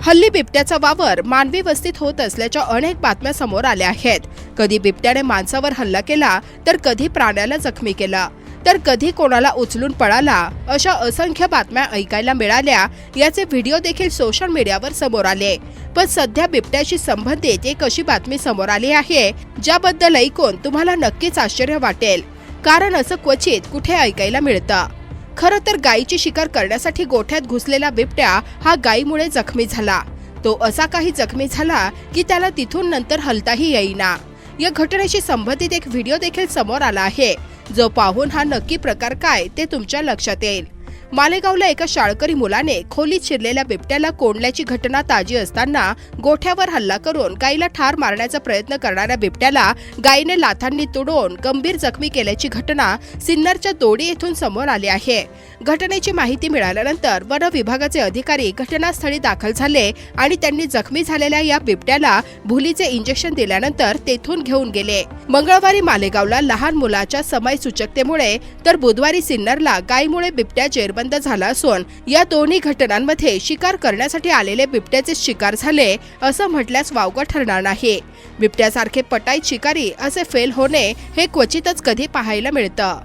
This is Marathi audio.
हल्ली बिबट्याचा वावर मानवी वस्तीत होत असल्याच्या अनेक बातम्या समोर आल्या आहेत. कधी बिबट्याने माणसावर हल्ला केला तर कधी प्राण्याला जखमी केला. तर कधी कोणाला उचलून पळाला अशा असंख्य बातम्या ऐकायला मिळाल्या याचे व्हिडिओ देखील सोशल मीडियावर समोर आले. पण सध्या बिबट्याशी संबंधित एक अशी बातमी समोर आली आहे ज्याबद्दल ऐकून तुम्हाला नक्कीच आश्चर्य वाटेल. कारण असं क्वचित कुठे ऐकायला मिळतं. खरं तर गायीची शिकार करण्यासाठी गोठ्यात घुसलेला बिबट्या हा गायीमुळे जखमी झाला. तो असा काही जखमी झाला की त्याला तिथून नंतर हलताही येईना. या घटनेशी संबंधित एक व्हिडिओ देखील समोर आला आहे. जो पाहून हा नक्की प्रकार काय ते तुमच्या लक्षात येईल. मालेगावला एका शाळकरी मुलाने खोलीत शिरलेल्या बिबट्याला कोंडल्याची घटना ताजी असताना गोठ्यावर हल्ला करून गायीला ठार मारण्याचा प्रयत्न करणाऱ्या बिबट्याला गायीने लाथांनी तुडवून गंभीर जखमी केल्याची घटना सिन्नरच्या दोडी येथून समोर आली आहे. घटनेची माहिती मिळाल्यानंतर वन विभागाचे अधिकारी घटनास्थळी दाखल झाले आणि त्यांनी जखमी झालेल्या या बिबट्याला भुलीचे इंजेक्शन दिल्यानंतर तेथून घेऊन गेले. मंगळवारी मालेगावला लहान मुलाच्या समय सूचकतेमुळे तर बुधवारी सिन्नरला गायीमुळे बिबट्या जेरबंद झाला असून या दोन्ही घटनांमध्ये शिकार करण्यासाठी आलेले बिबट्याचे शिकार झाले असं म्हटल्यास वावगं ठरणार नाही. बिबट्यासारखे पटाईत शिकारी असे फेल होणे हे क्वचितच कधी पाहायला मिळतं.